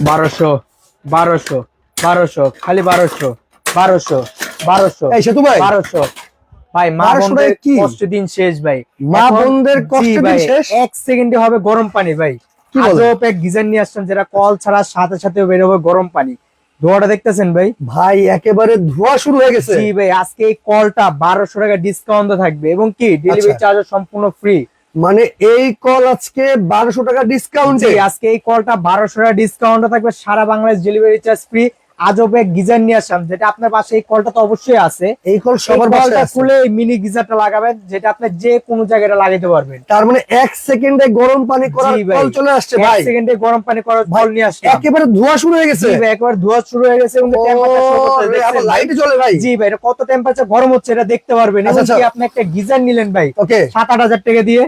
বারোশো বারোশো বারোশো খালি বারোশো বারোশো বারোশো এই সেতু ভাই। বারোশো। ভাই মা বোনদের কষ্ট দিন শেষ ভাই। মা বোনদের জি দিন শেষ? এক সেকেন্ডে হবে গরম পানি ভাই। আজব এক গিজার নিয়ে আসছেন যেটা কল ছাড়া সাথে সাথে বের হবে গরম পানি। ধোয়াটা দেখতেছেন ভাই? ভাই একেবারে ধোয়া শুরু হয়ে গেছে। জি ভাই আজকে এই কলটা বারোশো টাকা ডিসকাউন্ট থাকবে। এবং কি? ডেলিভারি আচ্ছা। চার্জ সম্পূর্ণ ফ্রি মানে এই কল আজকে বারোশো টাকা ডিসকাউন্ট আজকে এই কলটা বারোশো টাকা ডিসকাউন্ট থাকবে সারা বাংলাদেশ ডেলিভারি চার্জ ফ্রি আজব এক গিজার নিয়ে আসলাম যেটা আপনার পাশে এই কলটা তো অবশ্যই আছে। এই কল সবার কলটা। খুলে মিনি গিজারটা লাগাবেন যেটা আপনি যে কোনো জায়গায় লাগাইতে পারবেন। তার মানে এক সেকেন্ডে গরম পানি করার কল চলে আসছে এক ভাই। সেকেন্ডে গরম পানি করার জল নিয়ে একেবারে ধোয়া শুরু হয়ে গেছে। ভাই একবার ধোয়া শুরু হয়ে গেছে এবং করতেছে, লাইট জ্বলে ভাই। জি ভাই এটা কত টেম্পারেচার গরম হচ্ছে এটা দেখতে পারবেন। এবং আচ্ছা, কি আচ্ছা। আপনি একটা গিজার নিলেন ভাই ওকে। সাত আট হাজার টাকা দিয়ে।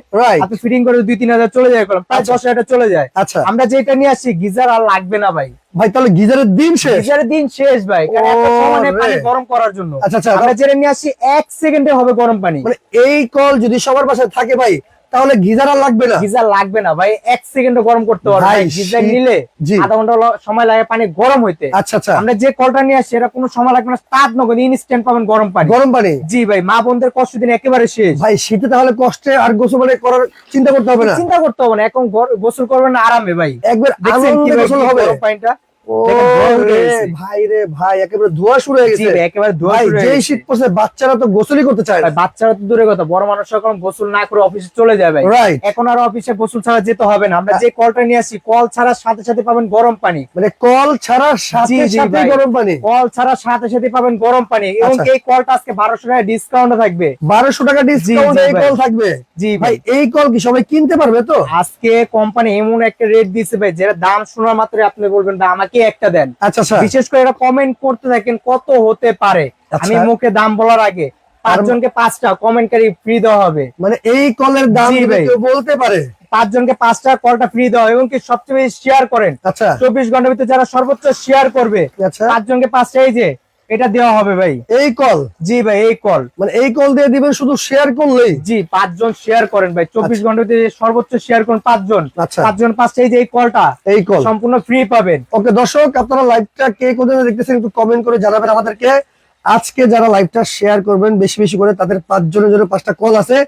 আপনি ফিটিং করে দুই তিন হাজার চলে যায় প্রায় আচ্ছা। দশ হাজার চলে যায়। আচ্ছা। আমরা যেটা নিয়ে আসছি গিজার আর লাগবে না ভাই। ভাই তাহলে গিজারের দিন শেষ। দিন শেষ ভাই। পানি গরম করার জন্য। আচ্ছা আচ্ছা আমরা যেটা নিয়ে আসছি এক সেকেন্ডে হবে গরম পানি। মানে এই কল যদি সবার বাসায় থাকে ভাই তাহলে গিজার আর লাগবে না। গিজার লাগবে না ভাই এক সেকেন্ডে গরম করতে পারবে গিজার নিলে। আধা ঘণ্টা সময় লাগে পানি গরম হইতে। আচ্ছা আচ্ছা। আমরা যে কলটা নিয়ে আসছি এটা কোনো সময় লাগবে না তার নগদ ইনস্ট্যান্ট পাবেন গরম পানি। গরম পানি? জি ভাই মা বোনদের কষ্ট দিন একেবারে শেষ। ভাই শীতে তাহলে কষ্টে আর গোসল মানে করার চিন্তা করতে হবে না? চিন্তা করতে হবে না এখন গোসল করবেন না আরামে ভাই। একবার গোসল হবে? গরম পানিটা? ভাই রে ভাই একেবারে ধোয়া শুরু হয়ে গেছে। একেবারে ধোয়া ভাই শুরু যেই শীত পড়ছে বাচ্চারা তো গোসলই করতে চায় বাচ্চারা তো দূরে কথা বড় মানুষ এখন গোসল না করে অফিসে চলে যায় এখন আর অফিসে গোসল ছাড়া যেতে হবে না। আমরা যে কলটা নিয়ে আসি কল ছাড়া সাথে সাথে পাবেন গরম পানি। মানে কল ছাড়া সাথে জি, জি, সাথে গরম পানি। কল ছাড়া সাথে সাথে পাবেন গরম পানি। এবং। এই কলটা আজকে বারোশো টাকা ডিসকাউন্ট থাকবে। বারোশো টাকা ডিসকাউন্ট এই কল থাকবে। জি ভাই। ভাই এই কল কি সবাই কিনতে পারবে তো? আজকে কোম্পানি এমন একটা রেট দিয়েছে ভাই যেটা দাম শোনা মাত্র আপনি বলবেন আমাকে একটা দেন। আচ্ছা স্যার বিশেষ করে এরা কমেন্ট করতে থাকেন কত হতে পারে। আচ্ছা। আমি মুখে দাম বলার আগে পাঁচজনকে পাঁচটা কমেন্টকারী ফ্রি দেওয়া হবে। মানে এই কলের দাম বলতে পারে। পাঁচজনকে পাঁচটা কলটা ফ্রি দেওয়া হবে এবং কি সবচেয়ে বেশি শেয়ার করেন। আচ্ছা। চব্বিশ ঘণ্টার ভিতরে যারা সর্বোচ্চ শেয়ার করবে আচ্ছা। পাঁচজনকে পাঁচটা এই যে এটা দেওয়া হবে ভাই। এই কল? জি ভাই এই কল। মানে এই কল দিয়ে দিবেন শুধু শেয়ার করলেই? জি পাঁচজন শেয়ার করেন ভাই। চব্বিশ ঘণ্টার ভিতরে সর্বোচ্চ শেয়ার করেন পাঁচজন। আচ্ছা। পাঁচজন পাঁচটা এই যে এই কলটা এই কল। সম্পূর্ণ ফ্রি পাবেন। ওকে দর্শক আপনারা লাইভটা কে কোথায় দেখতেছেন একটু কমেন্ট করে জানাবেন আমাদেরকে। আজকে যারা লাইভটা শেয়ার করবেন বেশি বেশি করে তাদের পাঁচ জনের জন্য পাঁচটা কল আছে।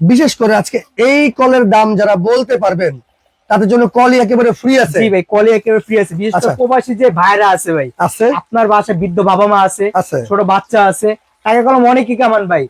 বিশেষ করে আজকে এই কলের দাম যারা বলতে পারবেন তাদের জন্য কলি একেবারে ফ্রি আছে। জি ভাই কলি একেবারে ফ্রি আছে। বিশেষ করে আচ্ছা। প্রবাসী যে ভাইরা আছে ভাই আছে। আপনার বাসায় বৃদ্ধ বাবা মা আছে। ছোট বাচ্চা আছে টাকা কলম অনেকই কামান ভাই।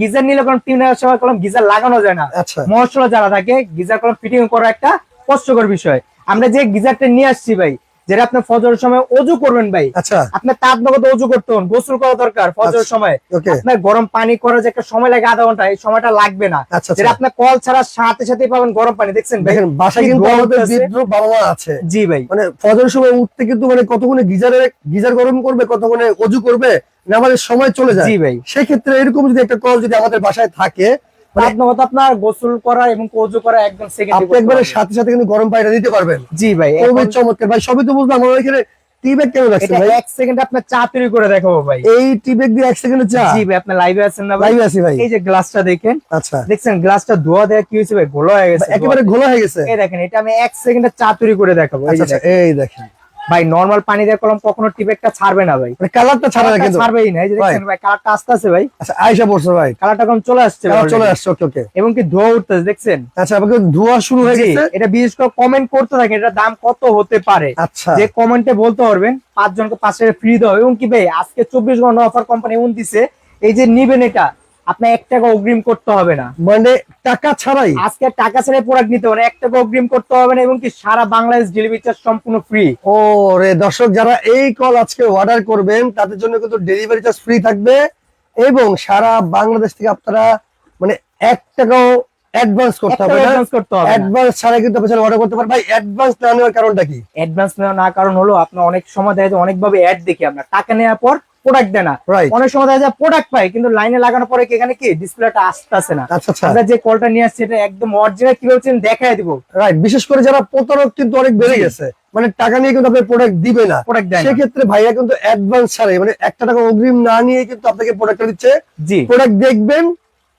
গিজার নিলে কলম তিন হাজার সময় কলম গিজার লাগানো যায় না। মশলা মহসলা যারা থাকে গিজার কলম ফিটিং করা একটা কষ্টকর বিষয়। আমরা যে গিজারটা নিয়ে আসছি ভাই যেটা আপনি ফজরের সময় অজু করবেন ভাই। আচ্ছা। আপনার তাপ নগদ অজু করতে হন গোসল করা দরকার ফজরের আচ্ছা। সময়। আপনার গরম পানি করার যে একটা সময় লাগে আধা ঘণ্টা এই সময়টা লাগবে না। আচ্ছা যেটা আচ্ছা আপনার কল ছাড়া সাথে সাথে পাবেন গরম পানি দেখছেন দেখেন বাসায় কিন্তু আমাদের। বৃদ্ধ বাবা মা আছে। জি ভাই। মানে ফজরের সময় উঠতে কিন্তু মানে কতক্ষণে গিজারে গিজার গরম করবে কতক্ষণে অজু করবে আমাদের সময় চলে যায়। জি ভাই। সেক্ষেত্রে এরকম যদি একটা কল যদি আমাদের বাসায় থাকে মানে আপনার গোসল করা এবং অজু করা একদম আপনি একবারে সাথে সাথে কিন্তু গরম পানিটা দিতে পারবেন। জি ভাই খুবই চমৎকার। ভাই সবই তো বুঝলাম আমার এখানে টি ব্যাগ কেন রাখছেন ভাই? এক সেকেন্ড আপনার চা তৈরি করে দেখাবো ভাই। এই টি ব্যাগ দিয়ে এক সেকেন্ডে চা? জি ভাই আপনি লাইভে আছেন না ভাই? লাইভে আছি ভাই। এই যে গ্লাসটা দেখেন। আচ্ছা। দেখছেন গ্লাসটা ধোয়া দেওয়া কি হয়েছে ভাই? গোলা হয়ে গেছে একেবারে ঘোলা হয়ে গেছে। এই দেখেন এটা আমি এক সেকেন্ডে চা তৈরি করে দেখাবো। এই আচ্ছা আচ্ছা দেখেন। এই দেখেন। ভাই নর্মাল পানি দিয়ে কলম কখনো টিপেকটা ছাড়বে না ভাই। কালারটা ছাড়া না কিন্তু। ছাড়বেই না এই যে দেখছেন ভাই কালারটা আস্তে আছে ভাই। আচ্ছা আয়সা পড়ছে ভাই। কালারটা কম চলে আসছে ভাই চলে আসছে ওকে ওকে এবং কি ধোয়া উঠতেছে দেখছেন? আচ্ছা আমাকে ধোয়া শুরু হয়ে গেছে। এটা বিশেষ করে কমেন্ট করতে থাকে এটা দাম কত হতে পারে? আচ্ছা। যে কমেন্টে বলতে পারবেন পাঁচজনকে পাঁচশো ফ্রি দেওয়া হবে। এবং কি ভাই আজকে চব্বিশ ঘণ্টা অফার কোম্পানি এমন দিছে এই যে নিবেন এটা আপনার এক টাকা অগ্রিম করতে হবে না। মানে টাকা ছাড়াই? আজকে টাকা ছাড়াই প্রোডাক্ট নিতে না এক টাকা অগ্রিম করতে হবে না এবং কি সারা বাংলাদেশ ডেলিভারি চার্জ সম্পূর্ণ ফ্রি ও রে দর্শক যারা এই কল আজকে অর্ডার করবেন তাদের জন্য কিন্তু ডেলিভারি চার্জ ফ্রি থাকবে এবং সারা বাংলাদেশ থেকে আপনারা মানে এক টাকাও অ্যাডভান্স করতে হবে অ্যাডভান্স করতে হবে অ্যাডভান্স ছাড়া কিন্তু আপনি অর্ডার করতে পারেন ভাই অ্যাডভান্স না নেওয়ার কারণটা কি? অ্যাডভান্স না কারণ হলো আপনার অনেক সময় দেখা যায় অনেকভাবে অ্যাড দেখি আমরা। টাকা নেওয়ার পর প্রোডাক্ট দেয় না। অনেক সময় দেখা যায় প্রোডাক্ট পাই কিন্তু লাইনে লাগানোর পরে কি এখানে কি ডিসপ্লেটা আসতেছে না? আচ্ছা আচ্ছা। আমরা যে কলটা নিয়ে আসছি এটা একদম অরিজিনাল কি বলছেন দেখাই দিব। রাইট বিশেষ করে যারা প্রতারক কিন্তু অনেক বেড়ে গেছে। মানে টাকা নিয়ে কিন্তু আপনার প্রোডাক্ট দিবে না। প্রোডাক্ট দেয় না। সেক্ষেত্রে ভাইয়া কিন্তু অ্যাডভান্স ছাড়াই মানে একটা টাকা অগ্রিম না নিয়ে কিন্তু আপনাকে প্রোডাক্টটা দিচ্ছে। জি। প্রোডাক্ট দেখবেন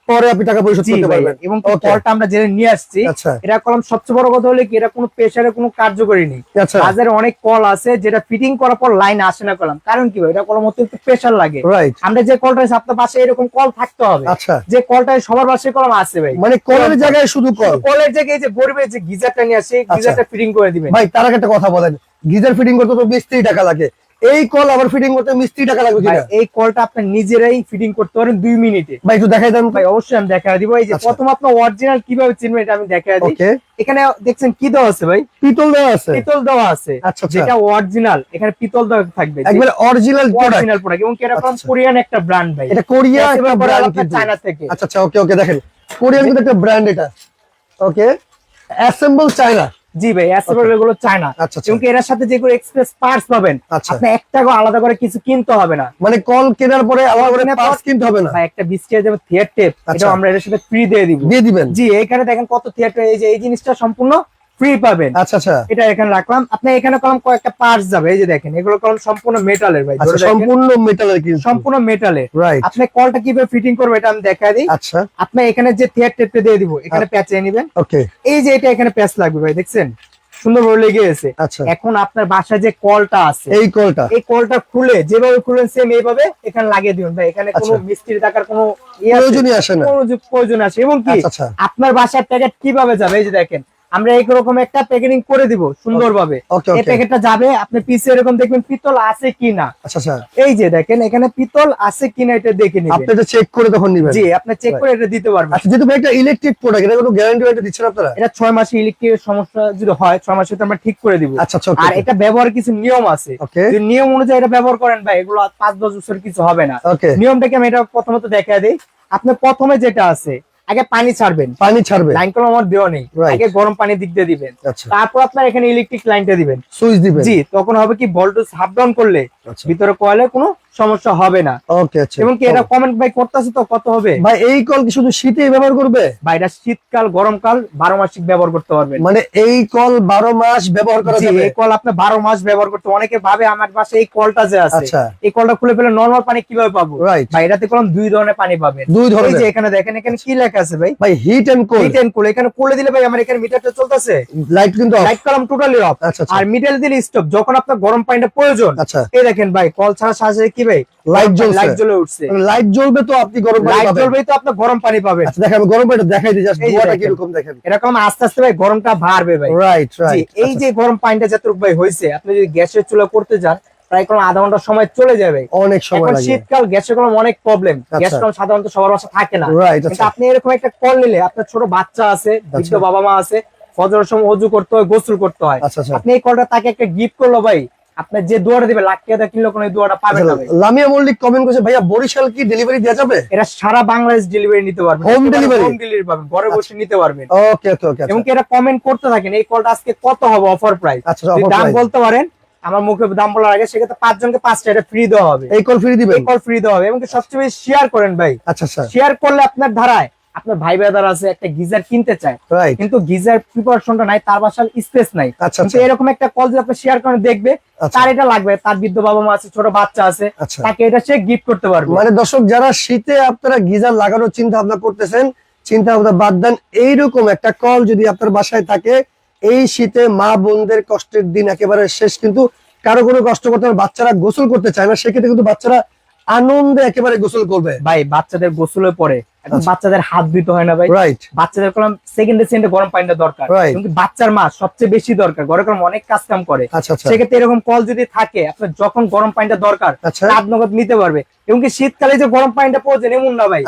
পরে আপনি টাকা পরিশোধ করতে পারবেন। এবং. কলটা আমরা জেনে নিয়ে আসছি আচ্ছা। এটা কলম সবচেয়ে বড় কথা হলো কি এটা কোনো প্রেসারে কোনো কার্যকরী নেই। আচ্ছা। বাজারে অনেক কল আছে যেটা ফিটিং করার পর লাইন আসে না কলম। কারণ কি ভাই এটা কলম একটু প্রেসার লাগে। আমরা যে কলটা আছে আপনার পাশে এরকম কল থাকতে হবে। আচ্ছা। যে কলটা সবার পাশে কলম আছে ভাই। মানে কলের জায়গায় শুধু কল? কলের জায়গায় যে গরিবের যে গিজারটা নিয়ে আসে। গিজারটা ফিটিং করে দিবেন। ভাই তার একটা কথা বলেন। গিজার ফিটিং করতে তো মিস্ত্রি টাকা লাগে। এই কল আবার ফিটিং করতে মিস্ত্রি টাকা লাগবে ভাই, কিনা? এই কলটা আপনি নিজেরাই ফিটিং করতে পারেন দুই মিনিটে। ভাই একটু দেখাই দেন। ভাই অবশ্যই আমি দেখা দিব। এই যে আচ্ছা। প্রথম আপনার অরিজিনাল কীভাবে চিনবেন এটা আমি দেখা দিই। এখানে দেখছেন কি দেওয়া আছে ভাই? পিতল দেওয়া আছে। পিতল দেওয়া আছে। আচ্ছা আচ্ছা। যেটা অরিজিনাল এখানে পিতল দেওয়া থাকবে। একবারে অরিজিনাল প্রোডাক্ট অরিজিনাল প্রোডাক্ট এবং এরকম আচ্ছা। কোরিয়ান একটা ব্র্যান্ড ভাই। এটা কোরিয়া একটা ব্র্যান্ড কিন্তু। চায়না থেকে। আচ্ছা আচ্ছা ওকে ওকে দেখেন। কোরিয়ান কিন্তু একটা ব্র্যান্ড এটা। ওকে অ্যাসেম্বল চায়না জি ভাই অ্যাসেম্বলগুলো চায়না এবং এর সাথে যেগুলো এক্সপ্রেস পার্টস পাবেন আচ্ছা। আপনি এক আলাদা করে কিছু কিনতে হবে না। মানে কল কেনার পরে আলাদা করে পার্টস কিনতে হবে না? ভাই একটা বিস্কিট যেমন টেপ আচ্ছা। এটা আমরা এর সাথে ফ্রি দিয়ে দিব। দিয়ে দিবেন? জি এখানে দেখেন কত থিয়েটার এই যে এই জিনিসটা সম্পূর্ণ ফ্রি পাবেন। আচ্ছা আচ্ছা। এটা এখানে রাখলাম। আপনি এখানে কলম কয়েকটা পার্টস যাবে এই যে দেখেন এগুলো কলম সম্পূর্ণ মেটালের ভাই আচ্ছা। সম্পূর্ণ মেটালের কিন্তু। সম্পূর্ণ মেটালের রাইট আপনি কলটা কীভাবে ফিটিং করবে এটা আমি দেখা দিই। আচ্ছা। আপনি এখানে যে থিয়েট টেপটা দিয়ে দিব এখানে প্যাচে নেবেন। ওকে এই যে এটা এখানে প্যাচ লাগবে ভাই দেখছেন? সুন্দর ভাবে লেগে গেছে। আচ্ছা। এখন আপনার বাসায় যে কলটা আছে এই কলটা এই কলটা খুলে যেভাবে খুলেন সেম এইভাবে এখানে লাগিয়ে দিবেন ভাই। এখানে কোনো আচ্ছা। মিস্ত্রি টাকার কোনো ইয়ে প্রয়োজনই আসে না। প্রয়োজন আছে এবং কি? আপনার বাসার প্যাকেট কীভাবে যাবে? এই যে দেখেন আমরা এইরকম একটা প্যাকেটিং করে দিব সুন্দরভাবে। ওকে এই প্যাকেটটা যাবে আপনি পিছে এরকম দেখবেন পিতল আছে কিনা। আচ্ছা আচ্ছা। এই যে দেখেন এখানে পিতল আছে কিনা এটা দেখে আপনি নিবেন এটা চেক করে তখন নিবেন। জি আপনি চেক করে এটা দিতে পারবেন। আচ্ছা যেহেতু একটা ইলেকট্রিক প্রোডাক্ট এটা কোনো গ্যারান্টি ওয়ারেন্টি দিচ্ছেন আপনারা? এটা ছয় মাসে ইলেকট্রিক সমস্যা যদি হয় ছয় মাসে তো আমরা ঠিক করে দিব। আচ্ছা আচ্ছা আর এটা ব্যবহার কিছু নিয়ম আছে। যদি নিয়ম অনুযায়ী এটা ব্যবহার করেন ভাই এগুলো আর পাঁচ দশ বছর কিছু হবে না। নিয়মটাকে আমি এটা প্রথমত দেখা দিই। আপনি প্রথমে যেটা আছে আগে পানি ছাড়বেন। পানি ছাড়বেন। লাইন কলম আমার দেওয়া নেই। আগে গরম পানি দিক দিয়ে দিবেন। আচ্ছা। তারপর আপনার এখানে ইলেকট্রিক লাইনটা দিবেন। সুইচ দিবেন। জি তখন হবে কি ভোল্টেজ হাফ ডাউন করলে আচ্ছা। ভিতরে কোয়ালে কোনো সমস্যা হবে না। ওকে আচ্ছা। এবং কি এটা কমেন্ট ভাই করতেছে তো কত হবে? ভাই এই কল কি শুধু শীতে ব্যবহার করবে? বা এটা শীতকাল গরমকাল বারো মাসিক ব্যবহার করতে পারবেন মানে এই কল বারো মাস ব্যবহার করা যাবে? এই কল আপনি বারো মাস ব্যবহার করতে অনেকে ভাবে আমার পাশে এই কলটা যে আছে। আচ্ছা। এই কলটা খুলে ফেলে নর্মাল পানি কীভাবে পাবো? রাইট ভাই এটাতে কলম দুই ধরনের পানি পাবেন। দুই এই যে এখানে দেখেন এখানে কি লেখা আছে ভাই? ভাই heat and cold heat and cool এখানে কোলে দিলে ভাই আমার এখানে মিটারটা চলতেছে। লাইট কিন্তু off। লাইট কলম টোটালি অফ আর মিডল দিলে স্টপ যখন আপনার গরম পানিটা প্রয়োজন আচ্ছা। এই দেখেন ভাই কল ছাড়া সাথে কি ভাই লাইট জ্বলছে। লাইট জ্বলে উঠছে। লাইট জ্বলবে তো আপনি গরম পানি লাইট পাবেন। জ্বলবেই তো আপনি গরম পানি পাবেন। আচ্ছা দেখেন গরম পানিটা দেখাই দিই জাস্ট ধোঁয়াটা। কীরকম দেখেন এরকম আস্তে আস্তে ভাই গরমটা বাড়বে ভাই। রাইট রাইট এই যে গরম পানিটা যতটুকু ভাই হয়েছে আপনি যদি গ্যাসের চুলা করতে যান প্রায় কোনো আধা ঘণ্টা সময় চলে যাবে। অনেক সময় লাগে। শীতকাল গ্যাসের কোনো অনেক প্রবলেম আচ্ছা। গ্যাস কলম সাধারণত সবার বাসা থাকে না। কিন্তু আচ্ছা। আপনি এরকম একটা কল নিলে আপনার ছোট বাচ্চা আছে বৃদ্ধ বাবা মা আছে ফজরের সময় অজু করতে হয় গোসল করতে হয়। আচ্ছা আচ্ছা। আপনি এই কলটা তাকে একটা গিফট করল ভাই আপনার যে দোয়াটা দিবে লাখ টাকা কিনলো কোনো দোয়াটা পাবেন না আচ্ছা, লামিয়া মল্লিক কমেন্ট করেছে ভাইয়া বরিশাল কি ডেলিভারি দেওয়া যাবে? এটা সারা বাংলাদেশ ডেলিভারি নিতে পারবেন Home delivery? হোম ডেলিভারি পাবেন ঘরে বসে নিতে পারবেন। ওকে ওকে ওকে এবং কি এটা কমেন্ট করতে থাকেন এই কলটা আজকে কত হবে অফার প্রাইস আচ্ছা দাম বলতে পারেন আমার মুখে দাম বলার আগে সেক্ষেত্রে পাঁচজনকে পাঁচটা এটা ফ্রি দেওয়া হবে। এই কল ফ্রি দিবেন? এই কল ফ্রি দেওয়া হবে। এবং কি সবচেয়ে বেশি শেয়ার করেন ভাই। আচ্ছা আচ্ছা। শেয়ার করলে আপনার ধারায় আপনার ভাই ব্রাদার আছে একটা গিজার কিনতে চায় কিন্তু গিজার প্রিপারেশনটা নাই তার বাসার স্পেস নাই। আচ্ছা কিন্তু আচ্ছা। এরকম একটা কল যদি আপনি শেয়ার করেন দেখবে আচ্ছা। তার এটা লাগবে তার বৃদ্ধ বাবা মা আছে ছোট বাচ্চা আছে তাকে এটা সে গিফট করতে পারবে। মানে দর্শক যারা শীতে আপনারা গিজার লাগানোর চিন্তা ভাবনা করতেছেন চিন্তা ভাবনা বাদ দেন এইরকম একটা কল যদি আপনার বাসায় থাকে এই শীতে মা বোনদের কষ্টের দিন একেবারে শেষ কিন্তু কারও কোনো কষ্ট করতে বাচ্চারা গোসল করতে চায় না সেক্ষেত্রে কিন্তু বাচ্চারা আনন্দে একেবারে গোসল করবে। ভাই বাচ্চাদের গোসলে পরে এখন আচ্ছা। বাচ্চাদের হাত ধুতে হয় না ভাই। রাইট বাচ্চাদের কলম সেকেন্ডে সেকেন্ডে গরম পানিটা দরকার। কিন্তু বাচ্চার মা সবচেয়ে বেশি দরকার। ঘরে কলম অনেক কাজ কাম করে। আচ্ছা আচ্ছা। সেক্ষেত্রে এরকম কল যদি থাকে আপনার যখন গরম পানিটা দরকার রাত নগদ নিতে পারবে। এবং কি শীতকালে যে গরম পানিটা প্রয়োজন এমন না ভাই।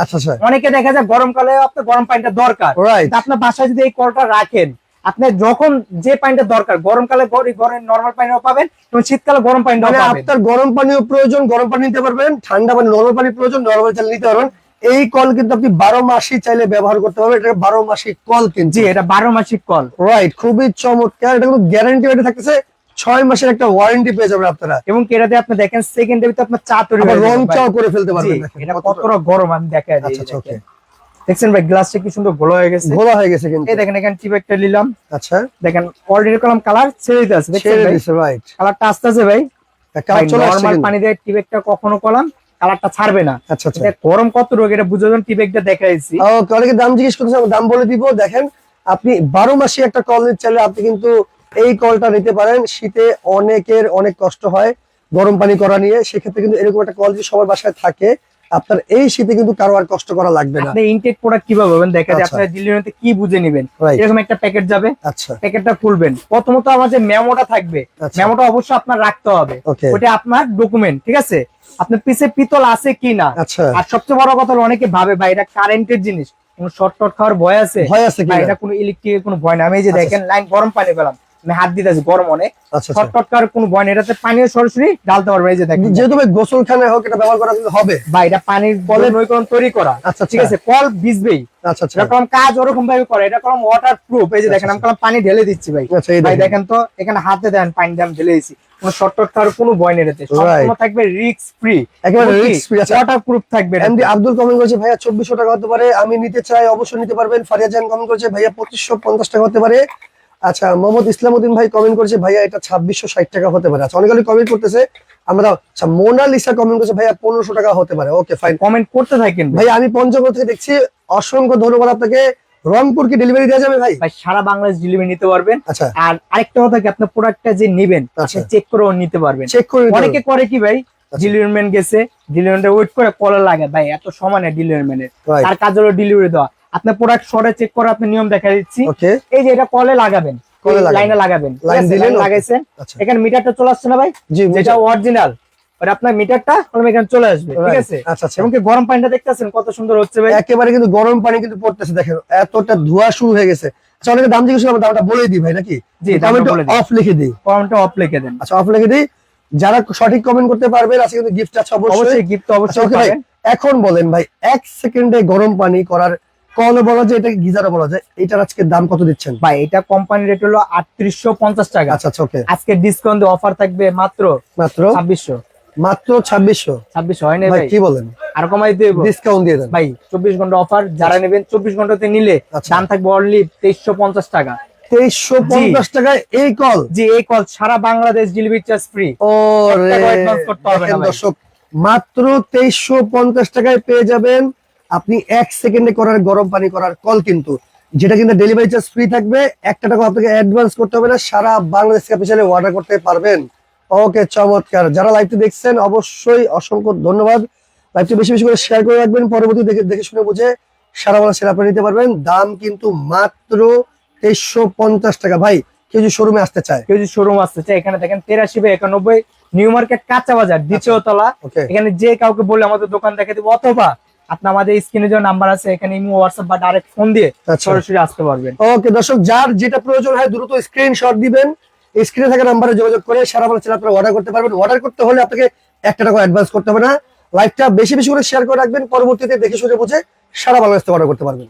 অনেকে দেখা যায় গরমকালে আপনার গরম পানিটা দরকার। আপনার বাসায় যদি এই কলটা রাখেন আপনি যখন যে পানিটা দরকার গরমকালে গরম নর্মাল পানিও পাবেন এবং শীতকালে গরম পানিটাও মানে আপনার গরম পানিও প্রয়োজন গরম পানি নিতে পারবেন ঠান্ডা পানি নরমাল পানি প্রয়োজন নরমাল চাইলে নিতে পারবেন। এই কল কিন্তু আপনি বারো মাসই চাইলে ব্যবহার করতে পারবেন। এটা বারো মাসি কল কিন্তু। জি এটা বারো মাসিক কল রাইট খুবই চমৎকার। এটা কিন্তু গ্যারান্টি ওয়ারেন্টি থাকতেছে ছয় মাসের একটা ওয়ারেন্টি পেয়ে যাবেন আপনারা। এবং এটাতে আপনি দেখেন সেকেন্ডে ভিতরে আপনার চা তৈরি রং চাও করে ফেলতে পারবেন এটা কতটা- গরম আমি দেখা দিই আচ্ছা আচ্ছা ওকে দেখছেন ভাই গ্লাসটা কি সুন্দর গোলা হয়ে গেছে। ঘোলা হয়ে গেছে কিন্তু। এই দেখেন এখানে টিপ একটা নিলাম। আচ্ছা। দেখেন অলরেডি কলম কালার ছেড়ে দিতে আছে দেখছেন ভাই? রাইট কালারটা আসতে আছে ভাই। কালার চলে আসছে নরমাল পানি দিয়ে টিপ একটা কখনো কলাম? কালারটা ছাড়বে না। আচ্ছা আচ্ছা। গরম কত রোগ এটা বুঝে যখন টি ব্যাগটা দেখাইছি। ওকে অনেকে দাম জিজ্ঞেস করতেছে আমি দাম বলে দিব। দেখেন আপনি বারো মাসে একটা কল নিতে চাইলে আপনি কিন্তু এই কলটা নিতে পারেন। শীতে অনেকের অনেক কষ্ট হয় গরম পানি করা নিয়ে। সেক্ষেত্রে কিন্তু এরকম একটা কল যদি সবার বাসায় থাকে আপনার এই শীতে কিন্তু কারও আর কষ্ট করা লাগবে না। আপনি ইনটেক প্রোডাক্ট কীভাবে পাবেন? দেখা যায় আচ্ছা। আপনার ডেলিভারিতে কি বুঝে নেবেন। এরকম একটা প্যাকেট যাবে। আচ্ছা। প্যাকেটটা খুলবেন। প্রথমত আমার যে মেমোটা থাকবে আচ্ছা। মেমোটা অবশ্যই আপনার রাখতে হবে। ওটা আপনার ডকুমেন্ট ঠিক আছে? আপনার পিছে পিতল আছে কি না? আচ্ছা। আর সবচেয়ে বড় কথা হলো অনেকে ভাবে ভাই এটা কারেন্টের জিনিস। কোন শর্ট টট খাওয়ার ভয় আছে? ভয় আছে কি এটা কোনো ইলেকট্রিকের কোনো ভয় না। আমি এই যে আচ্ছা। দেখেন লাইন গরম পানি পেলাম। আমি হাত দিতেছি গরম অনেক। আচ্ছা আচ্ছা। টট খাওয়ার কোনো ভয় নেই। এটাতে পানিও সরাসরি ঢালতে পারবে এই যে দেখেন। যেহেতু ভাই গোসলখানায় হোক এটা ব্যবহার করা কিন্তু হবে। ভাই এটা পানির কলের- নৈকরণ তৈরি করা। আচ্ছা ঠিক আছে কল ভিজবেই। আচ্ছা আচ্ছা। কাজ ওরকম ভাবে করে এটা কলম ওয়াটার প্রুফ এই যে দেখেন আমি কলম পানি ঢেলে দিচ্ছি ভাই। আচ্ছা ভাই দেখেন। তো এখানে হাতে দেন পানি দাম ঢেলে দিচ্ছি। কোনো শর্ট টট খাওয়ার কোনো ভয় নেই এটাতে। সম্পূর্ণ থাকবে রিস্ক ফ্রি একেবারে আচ্ছা। ওয়াটার প্রুফ থাকবে এমডি আব্দুল কমেন্ট করেছে ভাইয়া চব্বিশশো টাকা হতে পারে আমি নিতে চাই অবশ্যই নিতে পারবেন। ফারিয়া জান কমেন্ট করেছে ভাইয়া পঁচিশশো পঞ্চাশ টাকা হতে পারে। আচ্ছা মোহাম্মদ ইসলামউদ্দিন ভাই কমেন্ট করেছে ভাইয়া এটা ছাব্বিশশো ষাট টাকা হতে পারে। আচ্ছা অনেকে কমেন্ট করতেছে। আমরা আচ্ছা মোনালিসা কমেন্ট করেছে ভাইয়া পনেরোশো টাকা হতে পারে। ওকে ফাইন কমেন্ট করতে থাকেন। ভাই। আমি পঞ্চগড় থেকে দেখছি অসংখ্য ধন্যবাদ আপনাকে। রংপুর কি ডেলিভারি দেওয়া যাবে ভাই? ভাই সারা বাংলাদেশ ডেলিভারি নিতে পারবেন। আচ্ছা। আর আরেকটা কথা কি আপনার প্রোডাক্টটা যে নেবেন আচ্ছা। চেক করেও নিতে পারবেন। চেক করে অনেকে করে কি ভাই আচ্ছা। ডেলিভারি ম্যান গেছে ডেলিভারি ওয়েট করে কলার লাগে। ভাই এত সময় নেই ডেলিভারি ম্যানের তার কাজ হলো ডেলিভারি দেওয়া। আপনার প্রোডাক্ট শর্টে চেক করে আপনি নিয়ম দেখা দিচ্ছি। ওকে এই যে এটা কলে লাগাবেন। লাগাবেন। লাইনে লাগাবেন। Line দিলেন, লাগাইছেন। আচ্ছা। এখানে মিটারটা চলে আসছে না ভাই? জি যেটা অরিজিনাল আপনার মিটারটা এখানে চলে আসবে। ঠিক আছে? আচ্ছা আচ্ছা। এবং গরম পানিটা দেখতেছেন? কত সুন্দর হচ্ছে ভাই। একেবারে কিন্তু গরম পানি কিন্তু পড়তেছে দেখেন। এতটা ধোয়া শুরু হয়ে গেছে। আচ্ছা অনেকে দাম জিজ্ঞেস করলাম দামটা বলে দিই ভাই নাকি? জি, দামটা। অফ লিখে দিই। কমেন্টটা অফ লিখে দেন। আচ্ছা অফ লিখে দিই। যারা সঠিক কমেন্ট করতে পারবেন আজকে কিন্তু গিফট আছে অবশ্যই। অবশ্যই গিফট অবশ্যই এখন বলেন ভাই এক সেকেন্ডে গরম পানি করার কল বলা যায় এটাকে গিজারও বলা যায়। এটার আজকে দাম কত দিচ্ছেন? ভাই এটা কোম্পানি রেট হলো আটত্রিশশো পঞ্চাশ টাকা। আচ্ছা আচ্ছা ওকে আজকে ডিসকাউন্ট অফার থাকবে মাত্র মাত্র? ছাব্বিশশো। মাত্র ছাব্বিশশো? ছাব্বিশশো হয় না ভাই কি বলেন? আর কমাই ডিসকাউন্ট দিয়ে দেন। ভাই চব্বিশ ঘণ্টা অফার যারা নেবেন চব্বিশ ঘন্টাতে নিলে আচ্ছা। দাম থাকবে অনলি তেইশশো পঞ্চাশ টাকা। তেইশশো পঞ্চাশ টাকায় এই কল জি এই কল সারা বাংলাদেশ ডেলিভারি চার্জ ফ্রি ও। দর্শক মাত্র তেইশশো পঞ্চাশ টাকায় পেয়ে যাবেন আপনি এক সেকেন্ডে করার গরম পানি করার কল কিন্তু যেটা কিন্তু ডেলিভারি চার্জ ফ্রি থাকবে একটা টাকা আপনাকে অ্যাডভান্স করতে হবে না সারা বাংলাদেশ চাইলে অর্ডার করতে পারবেন। ওকে চমৎকার। যারা লাইভটি দেখছেন অবশ্যই অসংখ্য ধন্যবাদ। লাইভটি বেশি বেশি করে শেয়ার করে রাখবেন পরবর্তী দেখে দেখে শুনে বুঝে সারা বাংলাদেশে আপনি নিতে পারবেন। দাম কিন্তু মাত্র তেইশশো পঞ্চাশ টাকা। ভাই কেউ যদি শোরুমে আসতে চায়? কেউ যদি শোরুম আসতে চায় এখানে দেখেন তেরাশি বাই একানব্বই নিউ মার্কেট কাঁচা বাজার দ্বিতীয় তলা। ওকে এখানে যে কাউকে বললে আমাদের দোকান দেখে দেবো অথবা আপনি আমাদের স্ক্রিনে যে নাম্বার আছে এখানে ইমো হোয়াটসঅ্যাপ বা ডাইরেক্ট ফোন দিয়ে আচ্ছা। সরাসরি আসতে পারবেন। ওকে দর্শক যার যেটা প্রয়োজন হয় দ্রুত স্ক্রিনশট দিবেন। স্ক্রিনে থাকা নাম্বারে যোগাযোগ করে সারা বাংলা আপনারা অর্ডার করতে পারবেন। অর্ডার করতে হলে আপনাকে একটা টাকা অ্যাডভান্স করতে হবে না। লাইভটা বেশি বেশি করে শেয়ার করে রাখবেন। পরবর্তীতে দেখে শুনে বুঝে সারা বাংলাদেশ অর্ডার করতে পারবেন।